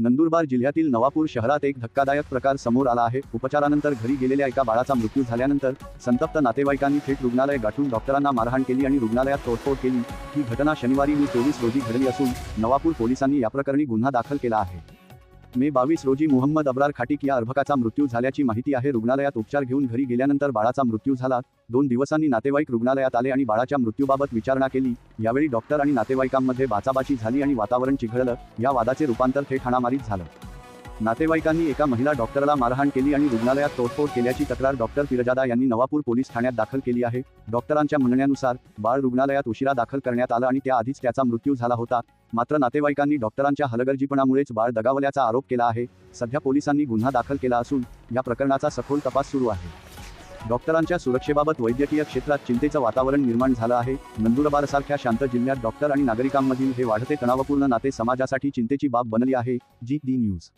नंदुरबार जिल्ह्यातील नवापूर शहरात एक धक्कादायक प्रकार समोर आला आहे. उपचारानंतर घरी गेलेल्या एका बाळाचा मृत्यू झाल्यानंतर संतप्त नातेवाईकांनी थेट रुग्णालय गाठून डॉक्टरांना मारहाण केली आणि रुग्णालयात तोडफोड केली. ही घटना शनिवारी मे चोवीस रोजी घडली असून नवापूर पोलिसांनी याप्रकरणी गुन्हा दाखल केला आहे. मे बावीस रोजी मोहम्मद अब्रार खाटीक या अर्भकाचा मृत्यू झाल्याची माहिती आहे. रुग्णालयात उपचार घेऊन घरी गेल्यानंतर बाळाचा मृत्यू झाला. दोन दिवसांनी नातेवाईक रुग्णालयात आले आणि बाळाच्या मृत्यूबाबत विचारणा केली. यावेळी डॉक्टर आणि नातेवाईकांमध्ये बाचाबाची झाली आणि वातावरण चिघळलं. या वादाचे रूपांतर थेट हाणामारीत झालं. नातेवाईकांनी एका महिला डॉक्टरला मारहाण केली आणि रुग्णालयात तोडफोड केल्याची तक्रार डॉक्टर फिरजादा यांनी नवापूर पोलीस ठाण्यात दाखल केली आहे. डॉक्टरांच्या म्हणण्यानुसार बाळ रुग्णालयात उशिरा दाखल करण्यात आलं आणि त्याआधीच त्याचा मृत्यू झाला होता. मात्र नातेवाईकांनी डॉक्टरांच्या हलगर्जीपणामुळेच बाळ दगावल्याचा आरोप केला आहे. सध्या पोलिसांनी गुन्हा दाखल केला असून या प्रकरणाचा सखोल तपास सुरू आहे. डॉक्टरांच्या सुरक्षेबाबत वैद्यकीय क्षेत्रात चिंतेचं वातावरण निर्माण झालं आहे. नंदुरबारसारख्या शांत जिल्ह्यात डॉक्टर आणि नागरिकांमधील हे वाढते तणावपूर्ण नाते समाजासाठी चिंतेची बाब बनली आहे. G D news.